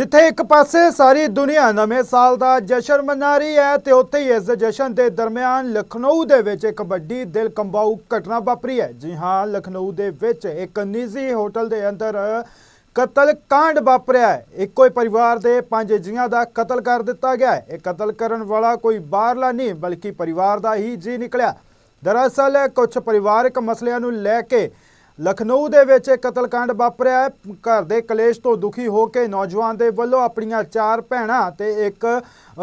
ਜਿੱਥੇ ਇੱਕ ਪਾਸੇ ਸਾਰੀ ਦੁਨੀਆ ਨਵੇਂ ਸਾਲ ਦਾ ਜਸ਼ਨ ਮਨਾ ਰਹੀ ਹੈ ਤੇ ਉੱਥੇ ਹੀ ਇਸ ਜਸ਼ਨ ਦੇ ਦਰਮਿਆਨ ਲਖਨਊ ਦੇ ਵਿੱਚ ਇੱਕ ਵੱਡੀ ਦਿਲ ਕੰਬਾਊ ਘਟਨਾ ਵਾਪਰੀ ਹੈ। ਜੀ ਹਾਂ, ਲਖਨਊ ਦੇ ਵਿੱਚ ਇੱਕ ਨਿੱਜੀ ਹੋਟਲ ਦੇ ਅੰਦਰ ਕਤਲ ਕਾਂਡ ਵਾਪਰਿਆ ਹੈ। ਇੱਕੋ ਹੀ ਪਰਿਵਾਰ ਦੇ ਪੰਜ ਜੀਆਂ ਦਾ ਕਤਲ ਕਰ ਦਿੱਤਾ ਗਿਆ ਹੈ। ਇਹ ਕਤਲ ਕਰਨ ਵਾਲਾ ਕੋਈ ਬਾਹਰਲਾ ਨਹੀਂ, ਬਲਕਿ ਪਰਿਵਾਰ ਦਾ ਹੀ ਜੀ ਨਿਕਲਿਆ। ਦਰਅਸਲ ਕੁਝ ਪਰਿਵਾਰਕ ਮਸਲਿਆਂ ਨੂੰ ਲੈ ਕੇ ਲਖਨਊ ਦੇ ਵਿੱਚ ਇਹ ਕਤਲकांड ਵਾਪਰਿਆ ਹੈ। ਘਰ ਦੇ ਕਲੇਸ਼ ਤੋਂ ਦੁਖੀ ਹੋ ਕੇ ਨੌਜਵਾਨ ਦੇ ਵੱਲੋਂ ਆਪਣੀਆਂ ਚਾਰ ਭੈਣਾਂ ਤੇ ਇੱਕ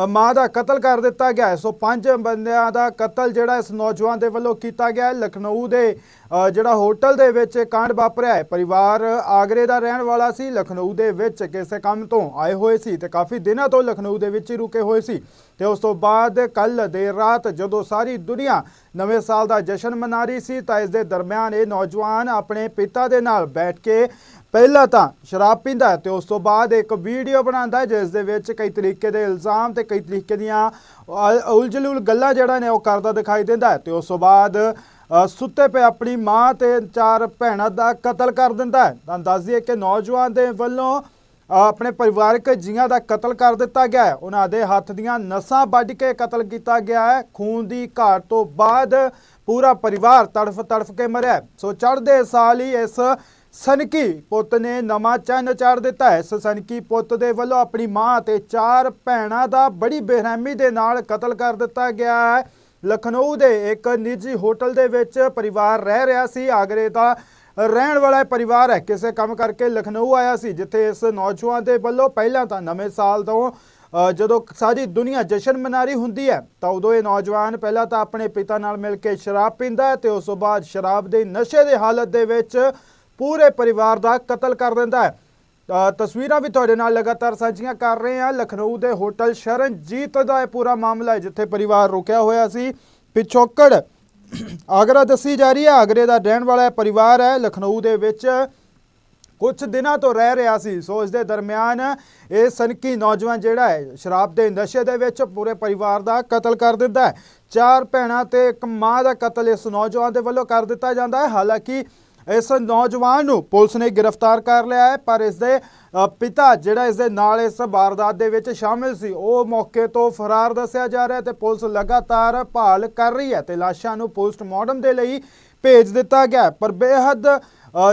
ਮਾਂ ਦਾ ਕਤਲ ਕਰ ਦਿੱਤਾ ਗਿਆ ਹੈ। ਸੋ ਪੰਜ ਬੰਦਿਆਂ ਦਾ ਕਤਲ ਜਿਹੜਾ ਇਸ ਨੌਜਵਾਨ ਦੇ ਵੱਲੋਂ ਕੀਤਾ ਗਿਆ ਹੈ। ਲਖਨਊ ਦੇ ਜਿਹੜਾ ਹੋਟਲ ਦੇ ਵਿੱਚ ਇਹ ਕਾਂਡ ਵਾਪਰਿਆ ਹੈ। ਪਰਿਵਾਰ ਆਗਰੇ ਦਾ ਰਹਿਣ ਵਾਲਾ ਸੀ। ਲਖਨਊ ਦੇ ਵਿੱਚ ਕਿਸੇ ਕੰਮ ਤੋਂ ਆਏ ਹੋਏ ਸੀ ਤੇ ਕਾਫੀ ਦਿਨਾਂ ਤੋਂ ਲਖਨਊ ਦੇ ਵਿੱਚ ਹੀ ਰੁਕੇ ਹੋਏ ਸੀ। ਤੇ ਉਸ ਤੋਂ ਬਾਅਦ ਕੱਲ ਦੇਰ ਰਾਤ ਜਦੋਂ ਸਾਰੀ ਦੁਨੀਆ ਨਵੇਂ ਸਾਲ ਦਾ ਜਸ਼ਨ ਮਨਾ ਰਹੀ ਸੀ ਤਾਂ ਇਸ ਦੇ ਦਰਮਿਆਨ ਇਹ ਨੌਜਵਾਨ ਆਪਣੇ ਪਿਤਾ ਦੇ ਨਾਲ ਬੈਠ ਕੇ ਪਹਿਲਾਂ ਤਾਂ ਸ਼ਰਾਬ ਪੀਂਦਾ ਹੈ ਤੇ ਉਸ ਤੋਂ ਬਾਅਦ ਇੱਕ ਵੀਡੀਓ ਬਣਾਉਂਦਾ ਜਿਸ ਦੇ ਵਿੱਚ ਕਈ ਤਰੀਕੇ ਦੇ ਇਲਜ਼ਾਮ ਤੇ ਕਈ ਤਰੀਕੇ ਦੀਆਂ ਉਲ- ਉਲਝਲੁਲ ਗੱਲਾਂ ਜਿਹੜਾ ਨੇ ਉਹ ਕਰਦਾ ਦਿਖਾਈ ਦਿੰਦਾ ਹੈ ਤੇ ਉਸ ਤੋਂ ਬਾਅਦ ਸੁੱਤੇ ਪਏ ਆਪਣੀ ਮਾਂ ਤੇ ਚਾਰ ਭੈਣਾਂ ਦਾ ਕਤਲ ਕਰ ਦਿੰਦਾ ਹੈ। ਤਾਂ ਦੱਸ ਦਈਏ ਕਿ ਨੌਜਵਾਨ ਦੇ ਵੱਲੋਂ ਆਪਣੇ ਪਰਿਵਾਰਕ ਜੀਆਂ ਦਾ ਕਤਲ ਕਰ ਦਿੱਤਾ ਗਿਆ ਹੈ। ਉਹਨਾਂ ਦੇ ਹੱਥ ਦੀਆਂ ਨਸਾਂ ਵੱਢ ਕੇ ਕਤਲ ਕੀਤਾ ਗਿਆ ਹੈ। ਖੂਨ ਦੀ ਘਾਟ ਤੋਂ ਬਾਅਦ ਪੂਰਾ ਪਰਿਵਾਰ ਤੜਫ ਤੜਫ ਕੇ ਮਰਿਆ ਸੋ ਚੜ੍ਹਦੇ ਸਾਲ ਹੀ ਇਸ ਸਨਕੀ ਪੁੱਤ ਨੇ ਨਵਾਂ ਚੰਨ ਚਾੜ ਦਿੱਤਾ ਹੈ। ਇਸ ਸਨਕੀ ਪੁੱਤ ਦੇ ਵੱਲੋਂ ਆਪਣੀ ਮਾਂ ਅਤੇ ਚਾਰ ਭੈਣਾਂ ਦਾ ਬੜੀ ਬੇਰਹਿਮੀ ਦੇ ਨਾਲ ਕਤਲ ਕਰ ਦਿੱਤਾ ਗਿਆ ਹੈ। ਲਖਨਊ ਦੇ ਇੱਕ ਨਿੱਜੀ ਹੋਟਲ ਦੇ ਵਿੱਚ ਪਰਿਵਾਰ ਰਹਿ ਰਿਹਾ ਸੀ। ਆਗਰੇ ਦਾ ਰਹਿਣ ਵਾਲਾ ਪਰਿਵਾਰ ਹੈ। ਕਿਸੇ ਕੰਮ ਕਰਕੇ ਲਖਨਊ ਆਇਆ ਸੀ, ਜਿੱਥੇ ਇਸ ਨੌਜਵਾਨ ਦੇ ਵੱਲੋਂ ਪਹਿਲਾਂ ਤਾਂ ਨਵੇਂ ਸਾਲ ਤੋਂ ਜਦੋਂ ਸਾਰੀ ਦੁਨੀਆ ਜਸ਼ਨ ਮਨਾ ਰਹੀ ਹੁੰਦੀ ਹੈ, ਤਾਂ ਉਦੋਂ ਇਹ ਨੌਜਵਾਨ ਪਹਿਲਾਂ ਤਾਂ ਆਪਣੇ ਪਿਤਾ ਨਾਲ ਮਿਲ ਕੇ ਸ਼ਰਾਬ ਪੀਂਦਾ ਹੈ ਤੇ ਉਸ ਤੋਂ ਬਾਅਦ ਸ਼ਰਾਬ ਦੇ ਨਸ਼ੇ ਦੇ ਹਾਲਤ ਦੇ ਵਿੱਚ ਪੂਰੇ ਪਰਿਵਾਰ ਦਾ ਕਤਲ ਕਰ ਦਿੰਦਾ ਹੈ। ਤਸਵੀਰਾਂ ਵੀ ਤੁਹਾਡੇ ਨਾਲ ਲਗਾਤਾਰ ਸਾਂਝੀਆਂ ਕਰ ਰਹੇ ਹਾਂ। ਲਖਨਊ ਦੇ ਹੋਟਲ ਸ਼ਰਨਜੀਤ ਦਾ ਇਹ ਪੂਰਾ ਮਾਮਲਾ ਹੈ, ਜਿੱਥੇ ਪਰਿਵਾਰ ਰੁਕਿਆ ਹੋਇਆ ਸੀ। ਪਿਛੋਕੜ ਆਗਰਾ ਦੱਸੀ ਜਾ ਰਹੀ ਹੈ, ਆਗਰੇ ਦਾ ਰਹਿਣ ਵਾਲਾ ਪਰਿਵਾਰ ਹੈ, ਲਖਨਊ ਦੇ ਵਿੱਚ ਕੁਝ ਦਿਨਾਂ ਤੋਂ ਰਹਿ ਰਿਹਾ ਸੀ। ਸੋ ਇਸ ਦੇ ਦਰਮਿਆਨ ਇਹ ਸਨਕੀ ਨੌਜਵਾਨ ਜਿਹੜਾ ਹੈ, ਸ਼ਰਾਬ ਦੇ ਨਸ਼ੇ ਦੇ ਵਿੱਚ ਪੂਰੇ ਪਰਿਵਾਰ ਦਾ ਕਤਲ ਕਰ ਦਿੰਦਾ ਹੈ। ਚਾਰ ਭੈਣਾਂ ਤੇ ਇੱਕ ਮਾਂ ਦਾ ਕਤਲ ਇਸ ਨੌਜਵਾਨ ਦੇ ਵੱਲੋਂ ਕਰ ਦਿੱਤਾ ਜਾਂਦਾ ਹੈ। ਹਾਲਾਂਕਿ ਇਸ ਨੌਜਵਾਨ ਨੂੰ ਪੁਲਿਸ ਨੇ ਗ੍ਰਿਫਤਾਰ ਕਰ ਲਿਆ ਹੈ, ਪਰ ਇਸ ਦੇ ਪਿਤਾ ਜਿਹੜਾ ਇਸ ਦੇ ਨਾਲ ਇਸ ਵਾਰਦਾਤ ਦੇ ਵਿੱਚ ਸ਼ਾਮਿਲ ਸੀ, ਉਹ ਮੌਕੇ ਤੋਂ ਫਰਾਰ ਦੱਸਿਆ ਜਾ ਰਿਹਾ ਹੈ ਤੇ ਪੁਲਿਸ ਲਗਾਤਾਰ ਭਾਲ ਕਰ ਰਹੀ ਹੈ ਤੇ ਲਾਸ਼ਾਂ ਨੂੰ ਪੋਸਟਮਾਰਟਮ ਦੇ ਲਈ ਭੇਜ ਦਿੱਤਾ ਗਿਆ ਪਰ ਬੇਹੱਦ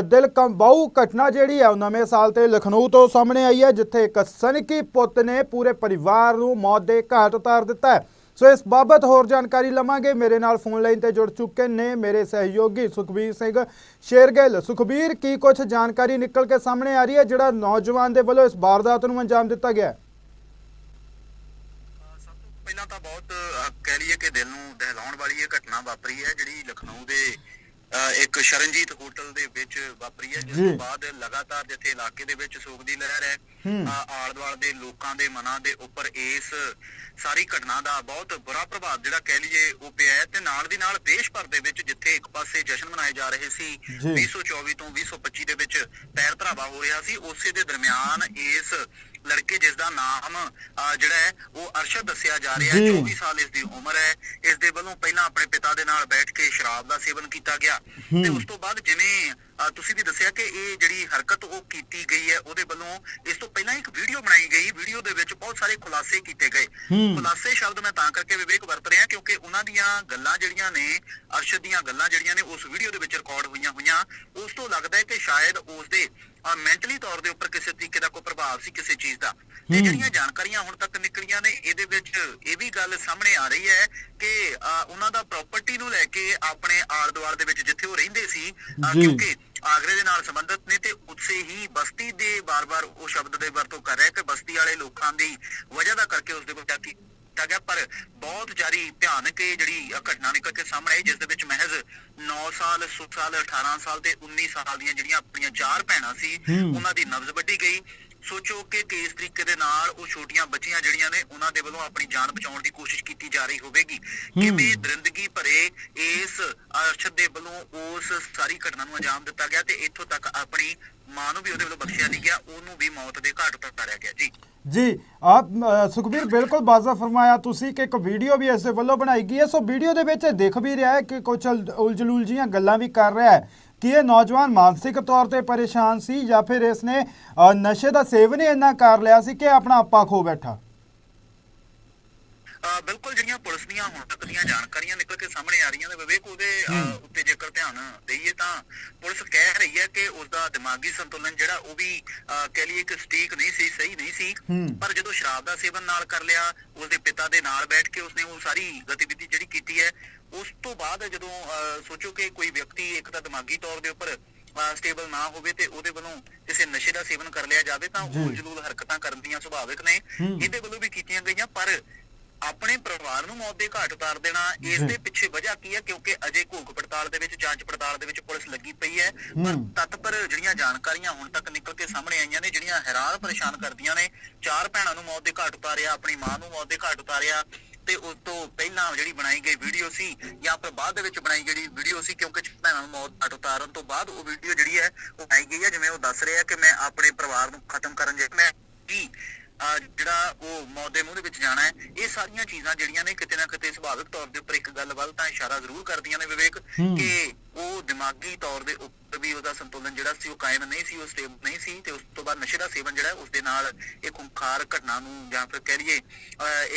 ਦਿਲ ਕੰਬਾਊ ਘਟਨਾ ਜਿਹੜੀ ਹੈ, ਉਹ ਨਵੇਂ ਸਾਲ ਤੇ ਲਖਨਊ ਤੋਂ ਸਾਹਮਣੇ ਆਈ ਹੈ, ਜਿੱਥੇ ਇੱਕ ਸਨਕੀ ਪੁੱਤ ਨੇ ਪੂਰੇ ਪਰਿਵਾਰ ਨੂੰ ਮੌਤ ਦੇ ਘਾਟ ਉਤਾਰ ਦਿੱਤਾ ਹੈ। ਸੋ ਇਸ ਬਾਬਤ ਹੋਰ ਜਾਣਕਾਰੀ ਲਵਾਂਗੇ। ਮੇਰੇ ਨਾਲ ਫੋਨ ਲਾਈਨ ਤੇ ਜੁੜ ਚੁੱਕੇ ਨੇ ਮੇਰੇ ਸਹਿਯੋਗੀ ਸੁਖਬੀਰ ਸਿੰਘ ਸ਼ੇਰਗਿੱਲ। ਸੁਖਬੀਰ ਕੀ ਕੁਝ ਜਾਣਕਾਰੀ ਨਿਕਲ ਕੇ ਸਾਹਮਣੇ ਆ ਰਹੀ ਹੈ ਜਿਹੜਾ ਨੌਜਵਾਨ ਦੇ ਵੱਲੋਂ ਇਸ ਵਾਰਦਾਤ ਨੂੰ ਅੰਜਾਮ ਦਿੱਤਾ ਗਿਆ ਹੈ? ਪਹਿਲਾਂ ਤਾਂ ਬਹੁਤ ਕਹਿ ਲਈਏ ਕਿ ਦਿਲ ਨੂੰ ਦਹਿਲਾਉਣ ਵਾਲੀ ਇਹ ਘਟਨਾ ਵਾਪਰੀ ਹੈ ਜਿਹੜੀ ਲਖਨਊ ਦੇ ਇੱਕ ਸ਼ਰਨਜੀਤ ਹੋਟਲ ਦੇ ਵਿੱਚ ਵਾਪਰੀ ਹੈ ਜਿਸ। ਤੋਂ ਬਾਅਦ ਲਗਾਤਾਰ ਜਿੱਥੇ ਇਲਾਕੇ ਦੇ ਵਿੱਚ ਸੋਗ ਦੀ ਲਹਿਰ ਹੈ ਆਲੇ ਦੁਆਲੇ ਦੇ ਲੋਕਾਂ ਦੇ ਮਨਾਂ ਦੇ ਉੱਪਰ ਇਸ ਸਾਰੀ ਘਟਨਾ ਦਾ ਬਹੁਤ ਬੁਰਾ ਪ੍ਰਭਾਵ ਜਿਹੜਾ ਕਹਿ ਲਈਏ ਉਹ ਪਿਆ ਹੈ ਤੇ ਨਾਲ ਦੀ ਨਾਲ ਦੇਸ਼ ਭਰ ਦੇ ਵਿੱਚ ਜਿੱਥੇ ਇੱਕ ਪਾਸੇ ਜਸ਼ਨ ਮਨਾਏ ਜਾ ਰਹੇ ਸੀ ਜੀ। 2024 ਤੋਂ 2025 ਦੇ ਵਿੱਚ ਪੈਰ ਧਰਾਵਾ ਹੋ ਰਿਹਾ ਸੀ ਉਸੇ ਦੇ ਦਰਮਿਆਨ ਇਸ ਲੜਕੇ ਜਿਸ ਦਾ ਨਾਮ ਜਿਹੜਾ ਹੈ ਉਹ ਅਰਸ਼ਦ ਦੱਸਿਆ ਜਾ ਰਿਹਾ ਹੈ ਜੀ। 24 ਸਾਲ ਇਸ ਦੀ ਉਮਰ ਹੈ ਇਸ ਦੇ ਵੱਲੋਂ ਪਹਿਲਾਂ ਆਪਣੇ ਪਿਤਾ ਦੇ ਨਾਲ ਬੈਠ ਕੇ ਸ਼ਰਾਬ ਦਾ ਸੇਵਨ ਕੀਤਾ ਗਿਆ ਤੇ। ਉਸ ਤੋਂ ਬਾਅਦ ਜਿਵੇਂ ਤੁਸੀਂ ਵੀ ਦੱਸਿਆ ਕਿ ਇਹ ਜਿਹੜੀ ਹਰਕਤ ਉਹ ਕੀਤੀ ਗਈ ਹੈ ਉਹਦੇ ਵੱਲੋਂ ਇਸ ਤੋਂ ਪਹਿਲਾਂ ਇੱਕ ਵੀਡੀਓ ਬਣਾਈ ਗਈ ਵੀਡੀਓ ਦੇ ਵਿੱਚ ਬਹੁਤ ਸਾਰੇ ਖੁਲਾਸੇ ਕੀਤੇ ਗਏ। ਖੁਲਾਸੇ ਸ਼ਬਦ ਮੈਂ ਤਾਂ ਕਰਕੇ ਵਿਵੇਕ ਵਰਤ ਰਿਹਾ ਕਿਉਂਕਿ ਉਹਨਾਂ ਦੀਆਂ ਗੱਲਾਂ ਜਿਹੜੀਆਂ ਨੇ ਅਰਸ਼ਦ ਦੀਆਂ ਗੱਲਾਂ ਜਿਹੜੀਆਂ ਨੇ ਉਸ ਵੀਡੀਓ ਦੇ ਵਿੱਚ ਰਿਕਾਰਡ ਹੋਈਆਂ ਹੋਈਆਂ ਉਸ ਤੋਂ ਲੱਗਦਾ ਹੈ ਕਿ ਸ਼ਾਇਦ ਉਸ ਦੇ ਮੈਂਟਲੀ ਤੌਰ ਦੇ ਉੱਪਰ ਕਿਸੇ ਤਰੀਕੇ ਦਾ ਕੋਈ ਪ੍ਰਭਾਵ ਸੀ ਕਿਸੇ ਚੀਜ਼ ਦਾ ਤੇ। ਜਿਹੜੀਆਂ ਜਾਣਕਾਰੀਆਂ ਹੁਣ ਤੱਕ ਨਿਕਲੀਆਂ ਨੇ ਇਹਦੇ ਵਿੱਚ ਇਹ ਵੀ ਗੱਲ ਸਾਹਮਣੇ ਆ ਰਹੀ ਹੈ ਕਿ ਉਹਨਾਂ ਦਾ ਪ੍ਰਾਪਰਟੀ ਨੂੰ ਲੈ ਕੇ ਆਪਣੇ ਦੁਆਲ ਦੇ ਵਿੱਚ ਜਿੱਥੇ ਉਹ ਰਹਿੰਦੇ ਸੀ। ਕਿਉਂਕਿ ਆਗਰੇ ਦੇ ਨਾਲ ਸੰਬੰਧਿਤ ਨੇ ਤੇ ਉਸੇ ਹੀ ਬਸਤੀ ਦੇ ਬਾਰ-ਬਾਰ ਉਹ ਸ਼ਬਦ ਦੇ ਵਰਤੋਂ ਕਰ ਰਿਹਾ ਕਿ ਬਸਤੀ ਵਾਲੇ ਲੋਕਾਂ ਦੀ ਵਜ੍ਹਾ ਦਾ ਕਰਕੇ ਉਸ ਦੇ ਕੋਲ ਕੀਤਾ ਗਿਆ ਪਰ ਬਹੁਤ ਜਾਰੀ ਭਿਆਨਕ ਇਹ ਜਿਹੜੀ ਘਟਨਾ ਨਿਕਲ ਕੇ ਸਾਹਮਣੇ ਆਈ ਜਿਸ ਦੇ ਵਿੱਚ ਮਹਿਜ਼ 9 ਸਾਲ 16 ਸਾਲ 18 ਸਾਲ ਤੇ 19 ਸਾਲ ਦੀਆਂ ਜਿਹੜੀਆਂ ਆਪਣੀਆਂ ਚਾਰ ਭੈਣਾਂ ਸੀ। ਉਹਨਾਂ ਦੀ ਨਬਜ਼ ਵੱਢੀ ਗਈ। ਸੋਚੋ ਕਿ ਕਿਸ ਤਰੀਕੇ ਦੇ ਨਾਲ ਉਹ ਛੋਟੀਆਂ ਬੱਚੀਆਂ ਜਿਹੜੀਆਂ ਨੇ ਉਹਨਾਂ ਦੇ ਵੱਲੋਂ ਆਪਣੀ ਜਾਨ ਬਚਾਉਣ ਦੀ ਕੋਸ਼ਿਸ਼ ਕੀਤੀ ਜਾ ਰਹੀ ਹੋਵੇਗੀ। ਕਿਵੇਂ ਦਰਿੰਦਗੀ ਭਰੇ ਇਸ ਅਰਸ਼ਦ ਦੇ ਵੱਲੋਂ ਉਸ ਸਾਰੀ ਘਟਨਾ ਨੂੰ ਅੰਜਾਮ ਦਿੱਤਾ ਗਿਆ ਤੇ ਇੱਥੋਂ ਤੱਕ ਆਪਣੀ ਮਾਂ ਨੂੰ ਵੀ ਉਹਦੇ ਵੱਲੋਂ ਬਖਸ਼ਿਆ ਨਹੀਂ ਗਿਆ ਉਹਨੂੰ ਵੀ ਮੌਤ ਦੇ ਘਾਟ ਉਤਾਰਿਆ ਗਿਆ। ਜੀ। ਜੀ ਆਪ ਸੁਖਬੀਰ ਬਿਲਕੁਲ ਬਾਜ਼ਾ ਫਰਮਾਇਆ ਤੁਸੀਂ ਕਿ ਇੱਕ ਵੀਡੀਓ ਵੀ ਇਸੇ ਵੱਲੋਂ ਬਣਾਈ ਗਈ ਹੈ। ਸੋ ਵੀਡੀਓ ਦੇ ਵਿੱਚ ਇਹ ਦਿਖ ਵੀ ਰਿਹਾ ਹੈ ਕਿ ਕੁਝ ਉਲਝਲੂਲ ਜੀਆਂ ਗੱਲਾਂ ਵੀ ਕਰ ਰਿਹਾ ਹੈ ਕਿ ਇਹ ਨੌਜਵਾਨ ਮਾਨਸਿਕ ਤੌਰ ਤੇ ਪਰੇਸ਼ਾਨ ਸੀ ਜਾਂ ਫਿਰ ਇਸਨੇ ਅ, ਨਸ਼ੇ ਦਾ ਸੇਵਨ ਹੀ ਇੰਨਾ ਕਰ ਲਿਆ ਸੀ ਕਿ ਆਪਣਾ ਆਪਾ ਖੋ ਬੈਠਾ। ਬਿਲਕੁਲ ਜਿਹੜੀਆਂ ਪੁਲਿਸ ਦੀਆਂ ਹੁਣ ਤੱਕ ਦੀਆਂ ਜਾਣਕਾਰੀਆਂ ਨਿਕਲ ਕੇ ਸਾਹਮਣੇ ਆ ਰਹੀਆਂ ਨੇ ਵਿਵੇਕ ਉਹਦੇ ਉੱਤੇ ਜੇਕਰ ਧਿਆਨ ਦੇਈਏ ਤਾਂ ਪੁਲਿਸ ਕਹਿ ਰਹੀ ਹੈ ਕਿ ਉਸ ਦਾ ਦਿਮਾਗੀ ਸੰਤੁਲਨ ਜਿਹੜਾ ਉਹ ਵੀ ਕਹਿ ਲਈਏ ਕਿ ਸਟੀਕ ਨਹੀਂ ਸੀ ਸਹੀ ਨਹੀਂ ਸੀ। ਪਰ ਜਦੋਂ ਸ਼ਰਾਬ ਦਾ ਸੇਵਨ ਨਾਲ ਕਰ ਲਿਆ ਉਸਦੇ ਪਿਤਾ ਦੇ ਨਾਲ ਬੈਠ ਕੇ ਉਸਨੇ ਉਹ ਸਾਰੀ ਗਤੀਵਿਧੀ ਜਿਹੜੀ ਕੀਤੀ ਹੈ ਉਸ ਤੋਂ ਬਾਅਦ ਜਦੋਂ ਸੋਚੋ ਕਿ ਕੋਈ ਵਿਅਕਤੀ ਇੱਕ ਤਾਂ ਦਿਮਾਗੀ ਤੌਰ ਦੇ ਉੱਪਰ ਸਟੇਬਲ ਨਾ ਹੋਵੇ ਤੇ ਉਹਦੇ ਵੱਲੋਂ ਕਿਸੇ ਨਸ਼ੇ ਦਾ ਸੇਵਨ ਕਰ ਲਿਆ ਜਾਵੇ ਤਾਂ। ਉਹ ਜਲੂਲ ਹਰਕਤਾਂ ਕਰਨ ਦੀਆਂ ਸੁਭਾਵਿਕ ਨੇ। ਇਹਦੇ ਵੱਲੋਂ ਵੀ ਕੀਤੀਆਂ ਗਈਆਂ ਪਰ ਆਪਣੇ ਪਰਿਵਾਰ ਨੂੰ ਮੌਤ ਦੇ ਘਾਟ ਉਤਾਰ ਦੇਣਾ ਇਸ ਜੀ। ਦੇ ਪਿੱਛੇ ਵਜ੍ਹਾ ਕੀ ਹੈ ਕਿਉਂਕਿ ਅਜੇ ਘੋਖ ਪੜਤਾਲ ਦੇ ਵਿੱਚ ਜਾਂਚ ਪੜਤਾਲ ਦੇ ਵਿੱਚ ਪੁਲਿਸ ਲੱਗੀ ਪਈ ਹੈ ਪਰ ਹੂੰ। ਤੱਤ ਪਰ ਜਿਹੜੀਆਂ ਜਾਣਕਾਰੀਆਂ ਹੁਣ ਤੱਕ ਨਿਕਲ ਕੇ ਸਾਹਮਣੇ ਆਈਆਂ ਨੇ ਜਿਹੜੀਆਂ ਹੈਰਾਨ ਪਰੇਸ਼ਾਨ ਕਰਦੀਆਂ ਨੇ ਚਾਰ ਭੈਣਾਂ ਨੂੰ ਮੌਤ ਦੇ ਘਾਟ ਉਤਾਰਿਆ ਆਪਣੀ ਮਾਂ ਨੂੰ ਮੌਤ ਦੇ ਘਾਟ ਉਤਾਰਿਆ ਤੇ ਉਸ ਤੋਂ ਪਹਿਲਾਂ ਜਿਹੜੀ ਬਣਾਈ ਗਈ ਵੀਡੀਓ ਸੀ ਜਾਂ ਫਿਰ ਬਾਅਦ ਦੇ ਵਿੱਚ ਬਣਾਈ ਜਿਹੜੀ ਵੀਡੀਓ ਸੀ ਕਿਉਂਕਿ ਭੈਣਾਂ ਨੂੰ ਮੌਤ ਘਾਟ ਉਤਾਰਨ ਤੋਂ ਬਾਅਦ ਉਹ ਵੀਡੀਓ ਜਿਹੜੀ ਹੈ ਉਹ ਆਈ ਗਈ ਹੈ ਜਿਵੇਂ ਉਹ ਦੱਸ ਰਿਹਾ ਕਿ ਮੈਂ ਆਪਣੇ ਪਰਿਵਾਰ ਨੂੰ ਖਤਮ ਕਰਨ ਜੇ ਮੈਂ ਕੀ ਅਹ ਜਿਹੜਾ ਉਹ ਮੌਤ ਦੇ ਮੂੰਹ ਦੇ ਵਿੱਚ ਜਾਣਾ ਹੈ ਇਹ ਸਾਰੀਆਂ ਚੀਜ਼ਾਂ ਜਿਹੜੀਆਂ ਨੇ ਕਿਤੇ ਨਾ ਕਿਤੇ ਸੁਭਾਵਿਕ ਤੌਰ ਦੇ ਉੱਪਰ ਇੱਕ ਗੱਲ ਵੱਲ ਤਾਂ ਇਸ਼ਾਰਾ ਜ਼ਰੂਰ ਕਰਦੀਆਂ ਨੇ ਵਿਵੇਕ। ਕਿ ਉਹ ਦਿਮਾਗੀ ਤੌਰ ਦੇ ਉੱਪਰ ਵੀ ਉਹਦਾ ਸੰਤੁਲਨ ਜਿਹੜਾ ਸੀ ਉਹ ਕਾਇਮ ਨਹੀਂ ਸੀ, ਉਹ ਸਟੇਬਲ ਨਹੀਂ ਸੀ ਤੇ ਉਸ ਤੋਂ ਬਾਅਦ ਨਸ਼ੇ ਦਾ ਸੇਵਨ ਜਿਹੜਾ ਉਸ ਦੇ ਨਾਲ ਇੱਕ ਖੁੰਖਾਰ ਘਟਨਾ ਨੂੰ ਜਾਂ ਫਿਰ ਕਹਿ ਲਈਏ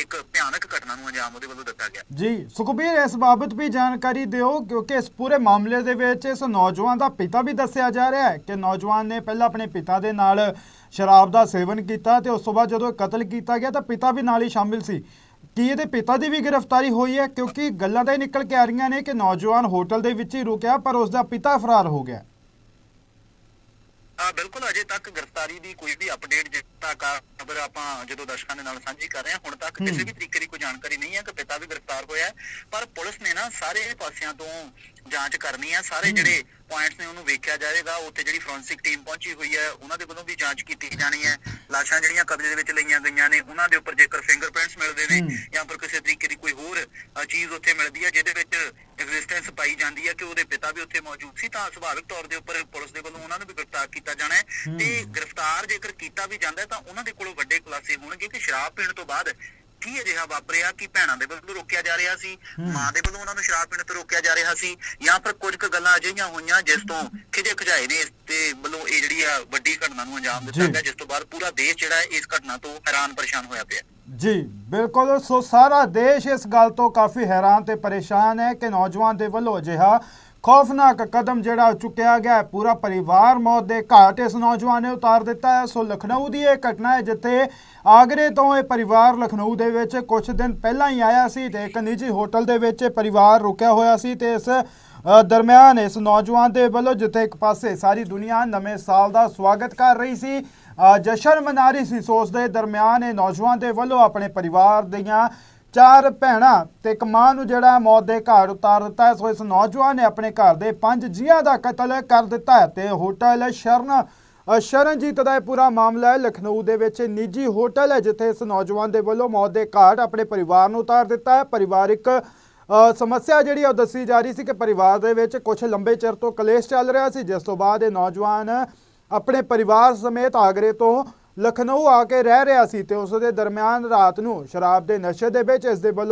ਇੱਕ ਭਿਆਨਕ ਘਟਨਾ ਨੂੰ ਅੰਜਾਮ ਉਹਦੇ ਵੱਲੋਂ ਦਿੱਤਾ ਗਿਆ। ਜੀ, ਸੁਖਬੀਰ, ਇਸ ਬਾਬਤ ਵੀ ਜਾਣਕਾਰੀ ਦਿਓ ਕਿਉਂਕਿ ਇਸ ਪੂਰੇ ਮਾਮਲੇ ਦੇ ਵਿੱਚ ਇਸ ਨੌਜਵਾਨ ਦਾ ਪਿਤਾ ਵੀ ਦੱਸਿਆ ਜਾ ਰਿਹਾ ਹੈ ਕਿ ਨੌਜਵਾਨ ਨੇ ਪਹਿਲਾਂ ਆਪਣੇ ਪਿਤਾ ਦੇ ਨਾਲ ਸ਼ਰਾਬ ਦਾ ਸੇਵਨ ਕੀਤਾ ਤੇ ਉਸ ਤੋਂ ਬਾਅਦ ਜਦੋਂ ਕਤਲ ਕੀਤਾ ਗਿਆ ਤਾਂ ਪਿਤਾ ਵੀ ਨਾਲ ਹੀ ਸ਼ਾਮਿਲ ਸੀ। ਕੀ ਇਹਦੇ ਪਿਤਾ ਦੀ ਵੀ ਗ੍ਰਿਫਤਾਰੀ ਹੋਈ ਹੈ ਕਿਉਂਕਿ ਗੱਲਾਂ ਤਾਂ ਇਹ ਨਿਕਲ ਕੇ ਆ ਰਹੀਆਂ ਨੇ ਕਿ ਨੌਜਵਾਨ ਹੋਟਲ ਦੇ ਵਿੱਚ ਹੀ ਰੁਕਿਆ ਪਰ ਉਸ ਦਾ ਪਿਤਾ ਫਰਾਰ ਹੋ ਗਿਆ ਆ ਬਿਲਕੁਲ ਅਜੇ ਤੱਕ ਗ੍ਰਿਫਤਾਰੀ ਦੀ ਕੋਈ ਵੀ ਅਪਡੇਟ ਆ ਖਬਰ ਆਪਾਂ ਜਦੋਂ ਦਰਸ਼ਕਾਂ ਦੇ ਨਾਲ ਸਾਂਝੀ ਕਰ ਰਹੇ ਹਾਂ ਹੁਣ ਤੱਕ ਹੂੰ। ਕਿਸੇ ਵੀ ਤਰੀਕੇ ਦੀ ਕੋਈ ਜਾਣਕਾਰੀ ਨਹੀਂ ਹੈ ਕਿ ਪਿਤਾ ਵੀ ਗ੍ਰਿਫਤਾਰ ਹੋਇਆ ਹੈ। ਪਰ ਪੁਲਿਸ ਨੇ ਨਾ ਸਾਰੇ ਪਾਸਿਆਂ ਤੋਂ ਜਾਂਚ ਕਰਨੀ ਹੈ ਸਾਰੇ। ਜਿਹੜੇ ਪੁਆਇੰਟਸ ਨੇ ਉਹਨੂੰ ਵੇਖਿਆ ਜਾਏਗਾ ਉੱਥੇ ਜਿਹੜੀ ਫੋਰੈਂਸਿਕ ਟੀਮ ਪਹੁੰਚੀ ਹੋਈ ਹੈ ਉਹਨਾਂ ਦੇ ਵੱਲੋਂ ਵੀ ਜਾਂਚ ਕੀਤੀ ਜਾਣੀ ਹੈ ਲਾਸ਼ਾਂ ਜਿਹੜੀਆਂ ਕਬਜ਼ੇ ਦੇ ਵਿੱਚ ਲਈਆਂ ਗਈਆਂ ਨੇ ਉਹਨਾਂ ਦੇ ਉੱਪਰ ਜੇਕਰ ਫਿੰਗਰਪ੍ਰਿੰਟਸ ਮਿਲਦੇ ਨੇ। ਜਾਂ ਫਿਰ ਕਿਸੇ ਤਰੀਕੇ ਦੀ ਕੋਈ ਹੋਰ ਚੀਜ਼ ਉੱਥੇ ਮਿਲਦੀ ਹੈ ਜਿਹਦੇ ਵਿੱਚ ਐਗਜ਼ਿਸਟੈਂਸ ਪਾਈ ਜਾਂਦੀ ਹੈ ਕਿ ਉਹਦੇ ਪਿਤਾ ਵੀ ਉੱਥੇ ਮੌਜੂਦ ਸੀ ਤਾਂ ਸੁਭਾਵਿਕ ਤੌਰ ਦੇ ਉੱਪਰ ਪੁਲਿਸ ਦੇ ਵੱਲੋਂ ਉਹਨਾਂ ਨੂੰ ਵੀ ਗ੍ਰਿਫਤਾਰ ਕੀਤਾ ਜਾਣਾ ਹੈ ਹੂੰ। ਤੇ ਗ੍ਰਿਫਤਾਰ ਜੇਕਰ ਕੀਤਾ ਵੀ ਜਾਂਦਾ ਹੈ ਤਾਂ ਉਹਨਾਂ ਦੇ ਕੋਲੋਂ ਵੱਡੇ ਖੁਲਾਸੇ ਹੋਣਗੇ ਕਿ ਸ਼ਰਾਬ ਪੀਣ ਤੋਂ ਬਾਅਦ ਕੀ ਅਜਿਹਾ ਵਾਪਰਿਆ? ਕਿ ਭੈਣਾਂ ਦੇ ਵੱਲੋਂ ਰੋਕਿਆ ਜਾ ਰਿਹਾ ਸੀ। ਮਾਂ ਦੇ ਵੱਲੋਂ ਉਹਨਾਂ ਨੂੰ ਸ਼ਰਾਬ ਪੀਣ ਤੋਂ ਰੋਕਿਆ ਜਾ ਰਿਹਾ ਸੀ? ਜਾਂ ਫਿਰ ਕੁਝ ਕੁ ਗੱਲਾਂ ਅਜਿਹੀਆਂ ਹੋਈਆਂ ਜਿਸ ਤੋਂ ਖਿਜੇ ਖਜਾਏ ਨੇ ਇਸ ਤੇ ਵੱਲੋਂ ਇਹ ਜਿਹੜੀ ਆ ਵੱਡੀ ਘਟਨਾ ਨੂੰ ਅੰਜਾਮ ਦਿੱਤਾ। ਗਿਆ ਜਿਸ ਤੋਂ ਬਾਅਦ ਪੂਰਾ ਦੇਸ਼ ਜਿਹੜਾ ਹੈ ਇਸ ਘਟਨਾ ਤੋਂ ਹੈਰਾਨ ਪਰੇਸ਼ਾਨ ਹੋਇਆ ਪਿਆ। ਜੀ ਬਿਲਕੁਲ। ਸੋ ਸਾਰਾ ਦੇਸ਼ ਇਸ ਗੱਲ ਤੋਂ ਕਾਫੀ ਹੈਰਾਨ ਤੇ ਪਰੇਸ਼ਾਨ ਹੈ ਕਿ ਨੌਜਵਾਨ ਦੇ ਵੱਲੋਂ ਅਜਿਹਾ ਖੌਫਨਾਕ ਕਦਮ ਜਿਹੜਾ ਚੁੱਕਿਆ ਗਿਆ ਪੂਰਾ ਪਰਿਵਾਰ ਮੌਤ ਦੇ ਘਾਟ ਇਸ ਨੌਜਵਾਨ ਨੇ ਉਤਾਰ ਦਿੱਤਾ ਹੈ। ਸੋ ਲਖਨਊ ਦੀ ਇਹ ਘਟਨਾ ਹੈ, ਜਿੱਥੇ ਆਗਰੇ ਤੋਂ ਇਹ ਪਰਿਵਾਰ ਲਖਨਊ ਦੇ ਵਿੱਚ ਕੁਝ ਦਿਨ ਪਹਿਲਾਂ ਹੀ ਆਇਆ ਸੀ ਤੇ ਇੱਕ ਨਿੱਜੀ ਹੋਟਲ ਦੇ ਵਿੱਚ ਇਹ ਪਰਿਵਾਰ ਰੁਕਿਆ ਹੋਇਆ ਸੀ ਤੇ ਇਸ ਦਰਮਿਆਨ ਇਸ ਨੌਜਵਾਨ ਦੇ ਵੱਲੋਂ ਜਿੱਥੇ ਇੱਕ ਪਾਸੇ ਸਾਰੀ ਦੁਨੀਆ ਨਵੇਂ ਸਾਲ ਦਾ ਸਵਾਗਤ ਕਰ ਰਹੀ ਸੀ ਜਸ਼ਨ ਮਨਾ ਰਹੀ ਸੀ, ਸੋ ਉਸ ਦੇ ਦਰਮਿਆਨ ਇਹ ਨੌਜਵਾਨ ਦੇ ਵੱਲੋਂ ਆਪਣੇ ਪਰਿਵਾਰ ਦੀਆਂ ਚਾਰ ਭੈਣਾਂ ਤੇ ਇੱਕ ਮਾਂ ਨੂੰ ਜਿਹੜਾ ਮੌਤ ਦੇ ਘਾਟ ਉਤਾਰ ਦਿੱਤਾ ਹੈ। ਸੋ ਇਸ ਨੌਜਵਾਨ ਨੇ ਆਪਣੇ ਘਰ ਦੇ ਪੰਜ ਜੀਆਂ ਦਾ ਕਤਲ ਕਰ ਦਿੱਤਾ ਹੈ ਤੇ ਹੋਟਲ ਸ਼ਰਨ ਸ਼ਰਨਜੀਤ ਦਾ ਇਹ ਪੂਰਾ ਮਾਮਲਾ ਹੈ। ਲਖਨਊ ਦੇ ਵਿੱਚ ਨਿੱਜੀ ਹੋਟਲ ਹੈ ਜਿੱਥੇ ਇਸ ਨੌਜਵਾਨ ਦੇ ਵੱਲੋਂ ਮੌਤ ਦੇ ਘਾਟ ਆਪਣੇ ਪਰਿਵਾਰ ਨੂੰ ਉਤਾਰ ਦਿੱਤਾ ਹੈ। ਪਰਿਵਾਰਿਕ ਸਮੱਸਿਆ ਜਿਹੜੀ ਉਹ ਦੱਸੀ ਜਾ ਰਹੀ ਸੀ ਕਿ ਪਰਿਵਾਰ ਦੇ ਵਿੱਚ ਕੁਝ ਲੰਬੇ ਚਿਰ ਤੋਂ ਕਲੇਸ਼ ਚੱਲ ਰਿਹਾ ਸੀ। ਜਿਸ ਤੋਂ ਬਾਅਦ ਇਹ ਨੌਜਵਾਨ ਆਪਣੇ ਪਰਿਵਾਰ ਸਮੇਤ ਆਗਰੇ ਤੋਂ ਲਖਨਊ ਆ ਕੇ ਰਹਿ ਰਿਹਾ ਸੀ ਤੇ ਉਸ ਦੇ ਦਰਮਿਆਨ ਰਾਤ ਨੂੰ ਸ਼ਰਾਬ ਦੇ ਨਸ਼ੇ ਦੇ ਵਿੱਚ ਇਸ ਦੇ ਵੱਲੋਂ